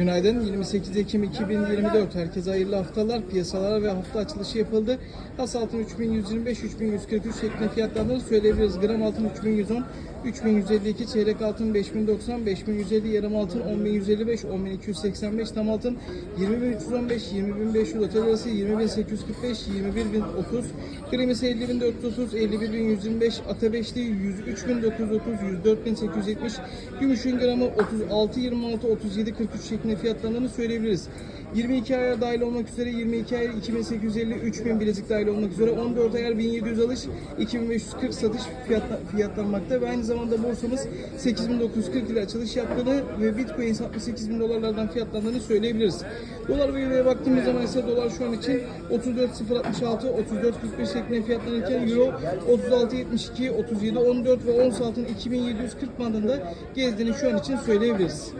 Günaydın. 28 Ekim 2024. Herkese hayırlı haftalar. Piyasalara ve hafta açılışı yapıldı. Has altın 3125, 3143 şeklinde fiyatlarını söyleyebiliriz. Gram altın 3110, 3152, çeyrek altın 5090, 5150, yarım altın 10155, 10285, tam altın 20315, 20500, otel arası 20845, 21030, gram ise 50430, 51125, ata beşli 103930, 104870, gümüşün gramı 36 26 37 43 şeklinde fiyatlandığını söyleyebiliriz. 22 aya dahil olmak üzere 22 ay 2850 3000 bilezik dahil olmak üzere 14 ayar 1700 alış 2540 satış fiyatla, fiyatlanmakta ve aynı zamanda borsamız 8940 ile açılış yaptığını ve Bitcoin 68 bin dolarlardan fiyatlandığını söyleyebiliriz. Dolar ve Euro'ya baktığımız zaman ise dolar şu an için 34.066 34.45 şeklinde fiyatlanırken Euro 36.72 37.14 ve ons altın 2740 bandında gezdiğini şu an için söyleyebiliriz.